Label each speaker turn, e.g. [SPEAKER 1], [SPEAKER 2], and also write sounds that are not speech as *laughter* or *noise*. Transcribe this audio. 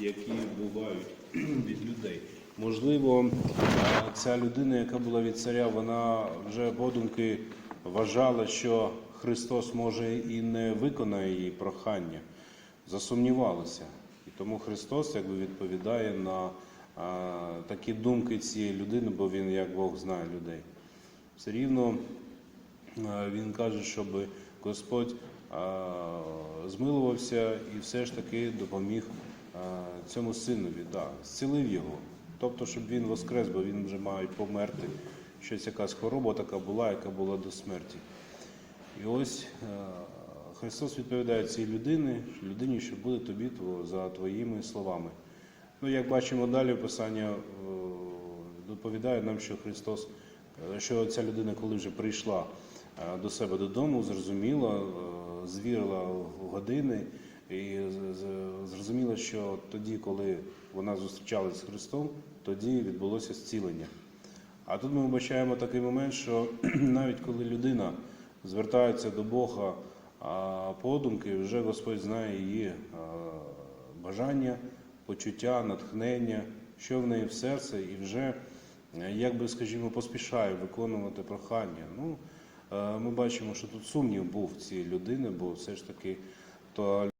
[SPEAKER 1] які бувають *clears throat* від людей. Можливо, е, ця людина, яка була від царя, вона вже подумки вважала, що Христос може і не виконає її прохання, засумнівалася. І тому Христос якби відповідає на а, такі думки цієї людини, бо він як Бог знає людей. Все рівно а, він каже, щоб Господь змилувався і все ж таки допоміг цьому синові, да, зцілив його. Тобто, щоб він воскрес, бо він вже має померти. Щось якась хвороба така була, яка була до смерті. І ось е, Христос відповідає цій людині, людині, що буде тобі за твоїми словами. Ну, як бачимо далі, Писання е, доповідає нам, що Христос, е, що ця людина, коли вже прийшла е, до себе додому, зрозуміла, е, звірила в години і з- з- що тоді, коли вона зустрічалася з Христом, тоді відбулося зцілення. А тут ми вбачаємо такий момент, що *clears throat* навіть коли людина звертається до Бога подумки, вже Господь знає її бажання, почуття, натхнення, що в неї в серці, і вже, е, як би скажімо, поспішає виконувати прохання. Ну, е, ми бачимо, що тут сумнів був цій людини, бо все ж таки то